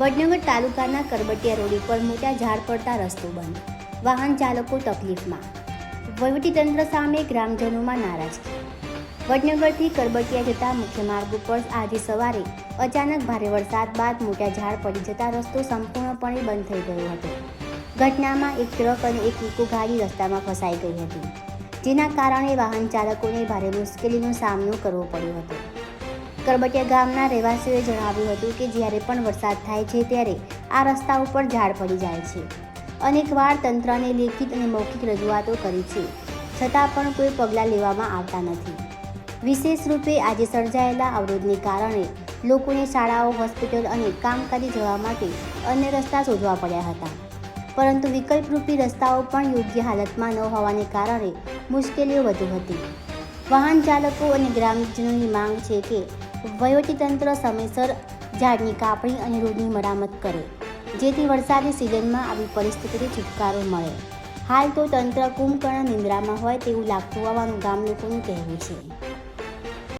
વડનગર તાલુકાના કરબટિયા રોડ ઉપર મોટા ઝાડ પડતા રસ્તો બંધ. વાહન ચાલકો તકલીફમાં. વહીવટીતંત્ર સામે ગ્રામજનોમાં નારાજગી. વડનગરથી કરબટિયા જતા મુખ્ય માર્ગ ઉપર આજે સવારે અચાનક ભારે વરસાદ બાદ મોટા ઝાડ પડી જતા રસ્તો સંપૂર્ણપણે બંધ થઈ ગયો હતો. ઘટનામાં એક ટ્રક અને એક ઇકો ગાડી રસ્તામાં ફસાઈ ગઈ હતી, જેના કારણે વાહન ચાલકોને ભારે મુશ્કેલીનો સામનો કરવો પડ્યો હતો. કરબટિયા ગામના રહેવાસીઓએ જણાવ્યું હતું કે જ્યારે પણ વરસાદ થાય છે ત્યારે આ રસ્તા ઉપર ઝાડ પડી જાય છે. અનેકવાર તંત્રને લેખિત અને મૌખિક રજૂઆતો કરી છે. છતાં પણ કોઈ પગલાં લેવામાં આવતા નથી. વિશેષ રૂપે આજે સર્જાયેલા અવરોધને કારણે લોકોને શાળાઓ, હોસ્પિટલ અને કામકાજે જવા માટે અન્ય રસ્તા શોધવા પડ્યા હતા. પરંતુ વિકલ્પરૂપી રસ્તાઓ પણ યોગ્ય હાલતમાં ન હોવાને કારણે મુશ્કેલીઓ વધુ હતી. વાહન ચાલકો અને ગ્રામજનોની માંગ છે કે વહીવટીતંત્ર સમયસર ઝાડની કાપણી અને રોડની મરામત કરે, જેથી વરસાદની સિઝનમાં આવી પરિસ્થિતિથી છુટકારો મળે. હાલ તો તંત્ર કુંભકર્ણ નિંદ્રામાં હોય તેવું લાગતું હોવાનું ગામ લોકોનું કહેવું છે.